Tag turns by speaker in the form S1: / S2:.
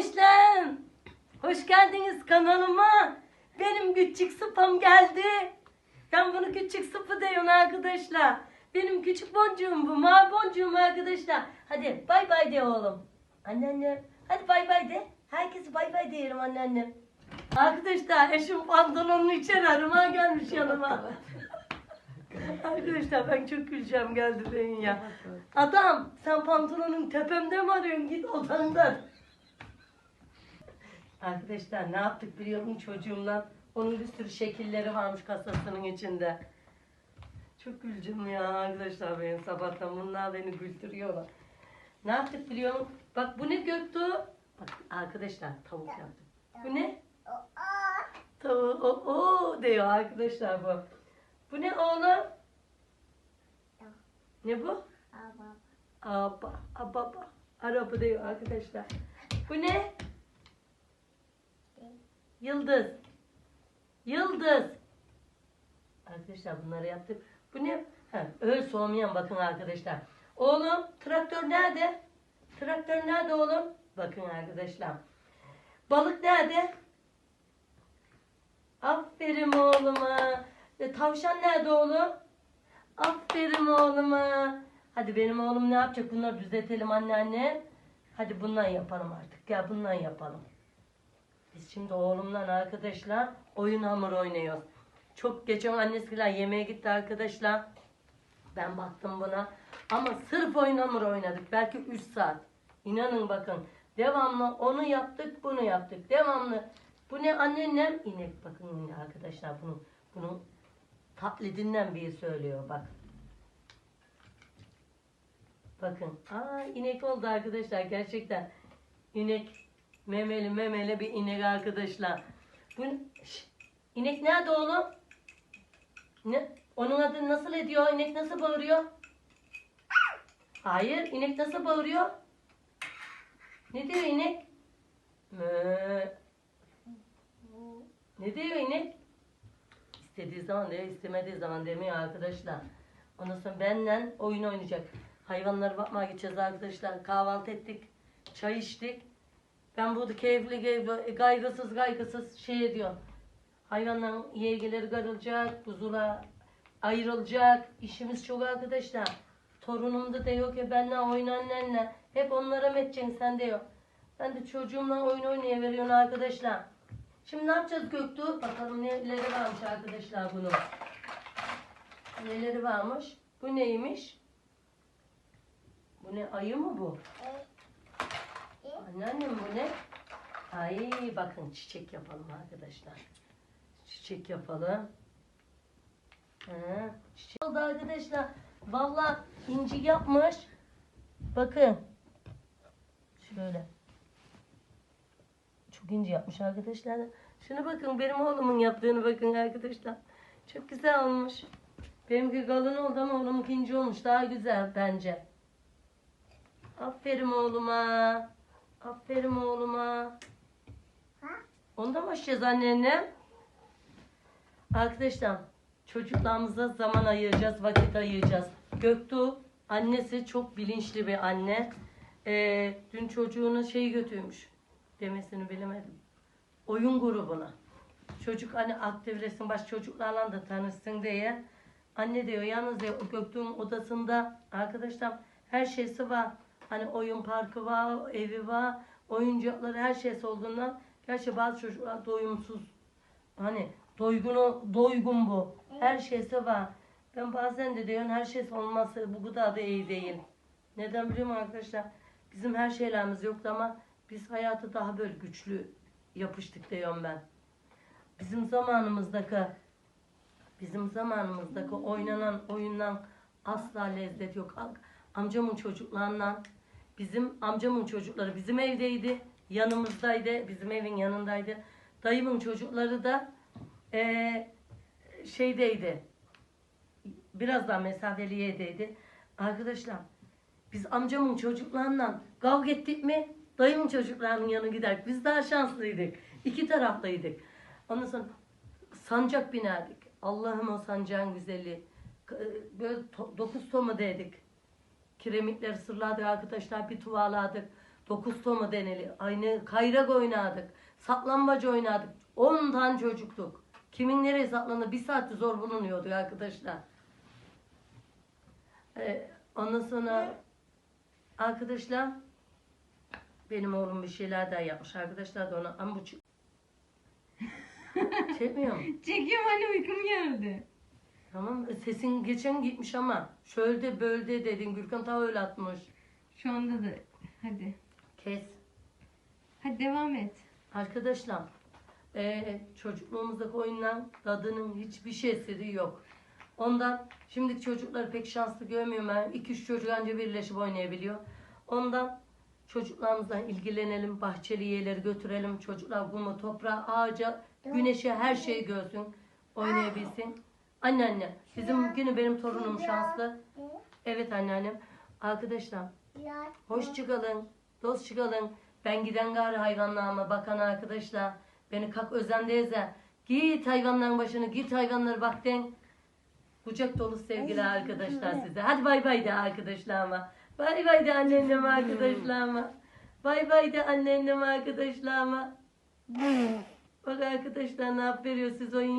S1: Kardeşlerim, hoş geldiniz kanalıma. Benim küçük sıpam geldi. Ben bunu küçük sıpı diyorum arkadaşlar. Benim küçük boncuğum bu, mavi boncuğum arkadaşlar. Hadi bay bay de oğlum. Anneannem, hadi bay bay de. Herkese bay bay diyelim anneannem. Arkadaşlar eşim pantolonunu içeri arıma gelmiş yanıma. Arkadaşlar ben çok güleceğim geldi benim ya. Adam sen pantolonun tepemde mi arıyorsun git odandan. Arkadaşlar ne yaptık biliyor musun çocuğumla? Onun bir sürü şekilleri varmış kasasının içinde. Çok güleceğim ya arkadaşlar benim sabahtan bunlar beni güldürüyorlar. Ne yaptık biliyor musun? Bak bu ne Göktuğ? Bak arkadaşlar tavuk yaptık. Bu ne? Tavuk o, o diyor arkadaşlar bu. Bu ne oğlum? Ne bu? Aba, ababa. Araba diyor arkadaşlar. Bu ne? Yıldız. Yıldız. Arkadaşlar bunları yaptık. Bu ne? Öğül soğumayan bakın arkadaşlar. Oğlum traktör nerede? Traktör nerede oğlum? Bakın arkadaşlar. Balık nerede? Aferin oğluma. E, tavşan nerede oğlum? Aferin oğluma. Hadi benim oğlum ne yapacak? Bunları düzeltelim anneanne. Hadi bundan yapalım artık. Gel bundan yapalım. Biz şimdi oğlumla arkadaşlar oyun hamur oynuyoruz. Çok geçen annesiyle yemeğe gitti arkadaşlar. Ben baktım buna. Ama sırf oyun hamur oynadık. Belki 3 saat. İnanın bakın. Devamlı onu yaptık, bunu yaptık. Devamlı. Bu ne anneannem? İnek bakın arkadaşlar bunu bunu taklidinden biri söylüyor bak. Bakın. Aa inek oldu arkadaşlar gerçekten. İnek memeli memeli bir inek arkadaşlar. Bu Şş, inek nerede oğlum? Ne? Onun adı nasıl ediyor? İnek nasıl bağırıyor? Hayır, inek nasıl bağırıyor? Ne diyor inek? Ne diyor inek? İstediği zaman diyor, istemediği zaman demiyor arkadaşlar. Ondan sonra benimle oyun oynayacak. Hayvanlara bakmaya gideceğiz arkadaşlar. Kahvaltı ettik, çay içtik. Ben burada keyifli, keyifli kaygısız kaygısız şey ediyor. Hayvanların yeğgeleri karılacak, buzula ayrılacak. İşimiz çok arkadaşlar. Torunum da diyor ki benle oyun annenle. Hep onlara edeceksin sen diyor. Ben de çocuğumla oyun oynayıveriyorum arkadaşlar. Şimdi ne yapacağız Göktuğ? Bakalım neleri varmış arkadaşlar bunun. Neleri varmış? Bu neymiş? Bu ne? Ayı mı bu? Anneannem bu ne? Ay bakın çiçek yapalım arkadaşlar. Çiçek yapalım. He, çiçek oldu arkadaşlar. Valla inci yapmış. Bakın. Şöyle. Çok ince yapmış arkadaşlar. Şuna bakın benim oğlumun yaptığını bakın arkadaşlar. Çok güzel olmuş. Benimki kalın oldu ama oğlumunki ince olmuş. Daha güzel bence. Aferin oğluma. Aferin oğluma. Onda mı açacağız anneannem? Arkadaşlar çocuklarımıza zaman ayıracağız, vakit ayıracağız. Göktuğ annesi çok bilinçli bir anne. Ee, dün çocuğunu şey götürmüş. Demesini bilemedim. Oyun grubuna. Çocuk hani aktivlesin baş çocuklarla da tanışsın diye. Anne diyor yalnız diyor Göktuğ'un odasında arkadaşlar her şeysi var. Hani oyun parkı var, evi var, oyuncakları her şeysi olduğundan gerçi bazı çocuklar doyumsuz. Hani doygunu, doygun bu. Her şeysi var. Ben bazen de diyorum her şeysi olması bu kadar da iyi değil. Neden biliyor musun arkadaşlar? Bizim her şeylerimiz yoktu ama biz hayatı daha böyle güçlü yapıştık diyorum ben. Bizim zamanımızdaki bizim zamanımızdaki oynanan oyundan asla lezzet yok. Am- Amcamın çocuklarla bizim amcamın çocukları bizim evdeydi. Yanımızdaydı. Bizim evin yanındaydı. Dayımın çocukları da eee, şeydeydi. Biraz daha mesafeliyedeydi. Arkadaşlar biz amcamın çocuklarla kavga ettik mi dayımın çocuklarının yanına giderdik. Biz daha şanslıydık. İki taraftaydık. Ondan sonra sancak binerdik. Allah'ım o sancağın güzeli. K- Böyle to- dokuz toma dedik. Kiremitleri sırladık arkadaşlar. Bir tuvaladık. Dokuz tomu deneli. Aynı kayrak oynadık. Saklambaç oynadık. 10 tane çocuktuk. Kimin nereye saklandı? Bir saatte zor bulunuyorduk arkadaşlar. Ee, ondan sonra arkadaşlar benim oğlum bir şeyler daha yapmış. Arkadaşlar da ona ama bu ç- Çekmiyor mu?
S2: Çekiyorum anne uykum geldi.
S1: Tamam sesin geçen gitmiş ama şöyle bölde dedin Gürkan ta öyle atmış.
S2: Şu anda da. Hadi.
S1: Kes.
S2: Hadi devam et.
S1: Arkadaşlar eee çocukluğumuzdaki oyunların tadının hiçbir şeysi yok. Ondan şimdiki çocukları pek şanslı görmüyorum ben. 2-3 çocuk anca birleşip oynayabiliyor. Ondan çocuklarımızla ilgilenelim. Bahçeli yerleri götürelim. Çocuklar kumu, toprağa, ağaca, güneşe her şeyi görsün. Oynayabilsin. Anneanne bizim yine benim torunum şanslı. Evet anneannem. Arkadaşlar Hoş çıkalın, dost çıkalın. Ben giden gari hayvanlarıma bakan arkadaşlar. Beni kalk özen teyze. Git hayvanların başına, git hayvanlara bak den. Kucak dolu sevgili arkadaşlar size. Hadi bay bay de arkadaşlarıma. Bay bay de anneanneme arkadaşlarıma. Bay bay de anneanneme arkadaşlarıma. Bak arkadaşlar ne yapıyor siz oyun